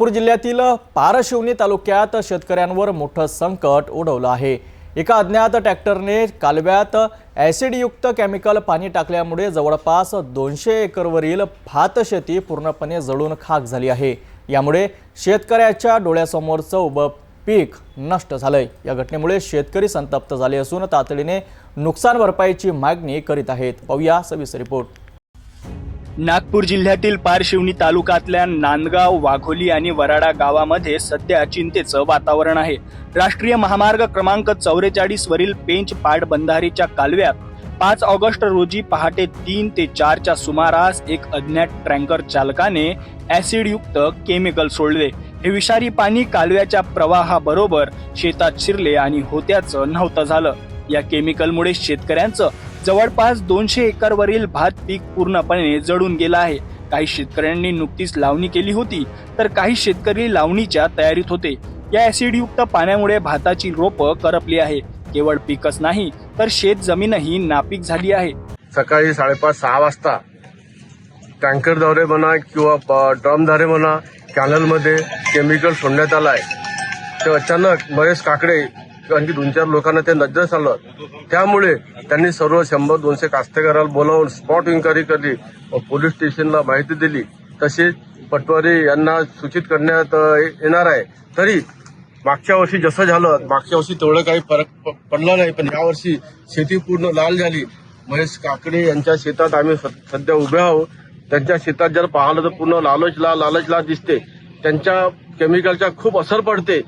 नागपूर जिल्ह्यातील पारशिवनी तालुक्यात शेतकऱ्यांवर मोठं संकट ओढवलं आहे. एका अज्ञात ट्रॅक्टरने कालव्यात ॲसिडयुक्त केमिकल पाणी टाकल्यामुळे जवळपास दोनशे एकरवरील भात शेती पूर्णपणे जळून खाक झाली आहे. यामुळे शेतकऱ्याच्या डोळ्यासमोरचं उभं पीक नष्ट झालंय. या घटनेमुळे शेतकरी संतप्त झाले असून तातडीने नुकसान भरपाईची मागणी करीत आहेत. पाहूया सविस्तर रिपोर्ट. नागपूर जिल्ह्यातील पारशिवनी तालुक्यातल्या नांदगाव वाघोली आणि वराडा गावामध्ये सध्या चिंतेचं वातावरण आहे. राष्ट्रीय महामार्ग क्रमांक चौवेचाळीस वरील पेंच पाटबंधारीच्या कालव्यात पाच ऑगस्ट रोजी पहाटे तीन ते चारच्या सुमारास एक अज्ञात ट्रँकर चालकाने ऍसिडयुक्त केमिकल सोडले. हे विषारी पाणी कालव्याच्या प्रवाहाबरोबर शेतात शिरले आणि होत्याचं नव्हतं झालं. या केमिकलमुळे शेतकऱ्यांचं जवळपास दोनशे एकरवरील भात पीक पूर्णपणे जळून गेलं आहे. काही शेतकऱ्यांनी नुकतीच लावणी केली होती तर काही शेतकरी लावणीच्या तयारीत होते. या ऍसिडयुक्त पाण्यामुळे भाताची रोपं करपली आहे. केवळ पीकच नाही तर शेत जमीनही नापीक झाली आहे. सकाळी साडेपाच सहा वाजता टँकरद्वारे म्हणा किंवा ड्रमद्वारे म्हणा कॅनलमध्ये केमिकल सोडण्यात आलं आहे. ते अचानक महेश काकडे आणखी दोन चार लोकांना ते नजर आलं त्यामुळे त्यांनी सर्व शंभर दोनशे कास्तकाराला बोलावून स्पॉट इन्क्वायरी केली पोलीस स्टेशनला माहिती दिली. तसेच पटवारी यांना सूचित करण्यात येणार आहे. तरी मागच्या वर्षी जसं झालं मागच्या वर्षी तेवढं काही फरक पडला नाही. पण यावर्षी शेती पूर्ण लाल झाली. महेश काकडे यांच्या शेतात आम्ही स- सध्या उभे आहोत. त्यांच्या शेतात जर पाहिलं तर पूर्ण लालच लाल लालच लाल दिसते. त्यांच्या केमिकलचा खूप असर पडते.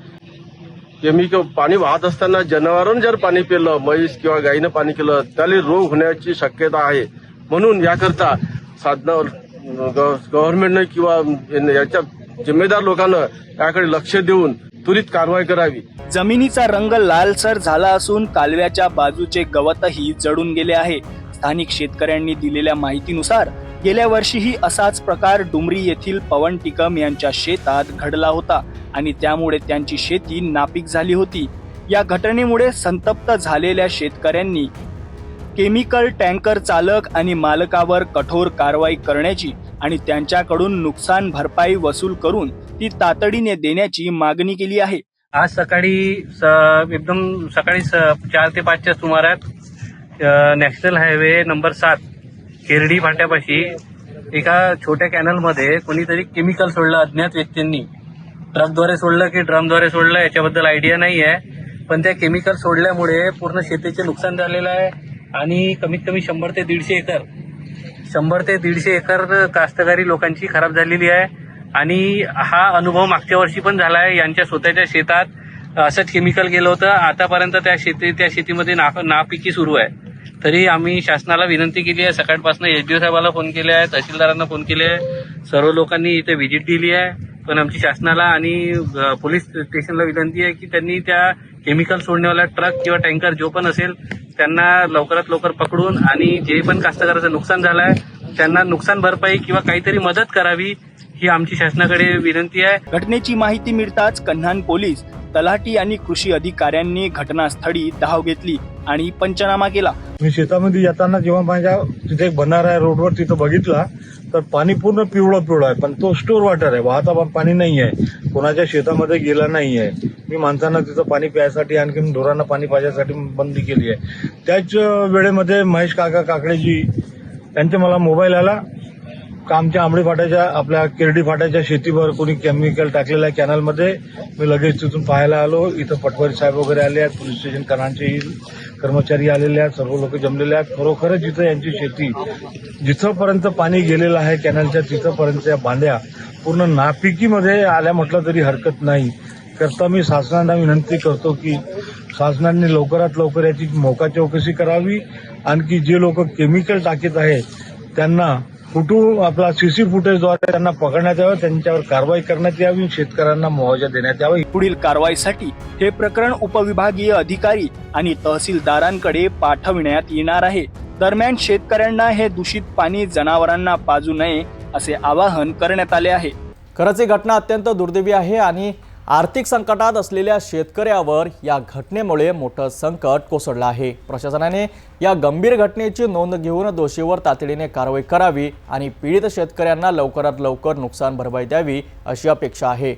मी पाणी वाहत असताना जनावरांनी जर पाणी पिलं म्हैस किंवा गाईनं पाणी केलं त्याला रोग होण्याची शक्यता आहे. म्हणून याकरता साधनं गव्हर्नमेंटनं किंवा याच्या जिम्मेदार लोकांना याकडे लक्ष देऊन त्वरित कारवाई करावी. जमिनीचा रंग लालसर झाला असून कालव्याच्या बाजूचे गवतही जडून गेले आहे. स्थानिक शेतकऱ्यांनी दिलेल्या माहितीनुसार गेल्या वर्षीही असाच प्रकार डुमरी येथील पवन टिकम यांच्या शेतात घडला होता. आणि त्यामुळे त्यांची शेती नापीक झाली होती. या घटनेमुळे संतप्त झालेल्या शेतकऱ्यांनी केमिकल टँकर चालक आणि मालकावर कठोर कारवाई करण्याची आणि त्यांच्याकडून नुकसान भरपाई वसूल करून ती तातडीने देण्याची मागणी केली आहे. आज सकाळी एकदम सकाळी स- चार ते पाचच्या सुमारात नॅशनल हायवे नंबर सात केरडी फाट्यापाशी एका छोट्या कॅनलमध्ये कोणीतरी केमिकल सोडलं अज्ञात व्यक्तींनी. ड्रमद्वारे सोडलं की ड्रमद्वारे सोडलं याच्याबद्दल आयडिया नाही आहे पण त्या केमिकल सोडल्यामुळे पूर्ण शेतीचे नुकसान झालेलं आहे आणि कमीत कमी शंभर ते दीडशे एकर शंभर ते दीडशे एकर कास्तकारी लोकांची खराब झालेली आहे. आणि हा अनुभव मागच्या वर्षी पण झाला आहे. यांच्या स्वतःच्या शेतात असंच केमिकल गेलं होतं. आतापर्यंत त्या शेती त्या शेतीमध्ये ना नापिकी सुरू आहे. तरी आम्ही शासनाला विनंती केली आहे. सकाळपासून एसडीओ साहेबाला फोन केले आहे तहसीलदारांना फोन केले आहे सर्व लोकांनी इथे व्हिजिट दिली आहे. पण आमची शासनाला आणि पोलीस स्टेशनला विनंती आहे की त्यांनी त्या केमिकल सोडण्यावाला ट्रक किंवा टँकर जो पण असेल त्यांना लवकरात लवकर पकडून आणि जे पण कास्तकाराचं नुकसान झालं आहे त्यांना नुकसान भरपाई किंवा काहीतरी मदत करावी ही आमची शासनाकडे विनंती आहे. घटनेची माहिती मिळताच कन्हान पोलीस तलाठी आणि कृषी अधिकाऱ्यांनी घटनास्थळी धाव घेतली आणि पंचनामा केला. मी शेतामध्ये येताना जेव्हा माझ्या तिथे एक बनणार आहे रोडवर तिथं बघितला तर पाणी पूर्ण पिवळं पिवळं आहे पण तो स्टोर वॉटर आहे वाहता पा- पाणी नाही आहे कोणाच्या शेतामध्ये गेला नाही आहे. मी माणसांना तिथं पाणी प्यायसाठी आणखी ढोरांना पाणी पाजायसाठी बंदी केली आहे. त्याच वेळेमध्ये महेश काका काकडेजी त्यांचा मला मोबाईल आला. का आमच्या आंबडी फाट्याच्या आपल्या किरडी फाट्याच्या शेतीवर कोणी केमिकल टाकलेलं आहे कॅनलमध्ये मी लगेच तिथून पाहायला आलो. इथं पटवारी साहेब वगैरे आले आहेत पोलीस स्टेशन कणांचे कर्मचारी आलेले आहेत सर्व लोक जमलेले आहेत. खरोखरच जिथं यांची शेती जिथंपर्यंत पाणी गेलेलं आहे कॅनलच्या तिथंपर्यंत या भांड्या पूर्ण नापिकीमध्ये आल्या म्हटलं तरी हरकत नाही. करता मी शासनाला विनंती करतो की शासनाने लवकरात लवकर याची मोका चौकशी करावी. आणखी जे लोक केमिकल टाकीत आहेत त्यांना कुठून आपला सीसी फुटेजद्वारे त्यांना पकडण्यात यावं त्यांच्यावर कारवाई करण्यात यावी शेतकऱ्यांना मुआवजा देण्यात यावा. पुढील कारवाईसाठी हे प्रकरण उपविभागीय अधिकारी आणि तहसीलदारांकडे पाठविण्यात येणार आहे. दरम्यान शेतकऱ्यांना हे दूषित पाणी जनावरांना पाजू नये असे आवाहन करण्यात आले आहे. खरंच ही घटना अत्यंत दुर्दैवी आहे आणि आर्थिक संकटात असलेल्या शेतकऱ्यावर या घटनेमुळे मोठं संकट कोसळलं आहे. प्रशासनाने या गंभीर घटनेची नोंद घेऊन दोषीवर तातडीने कारवाई करावी आणि पीडित शेतकऱ्यांना लवकरात लवकर नुकसान भरपाई द्यावी अशी अपेक्षा आहे.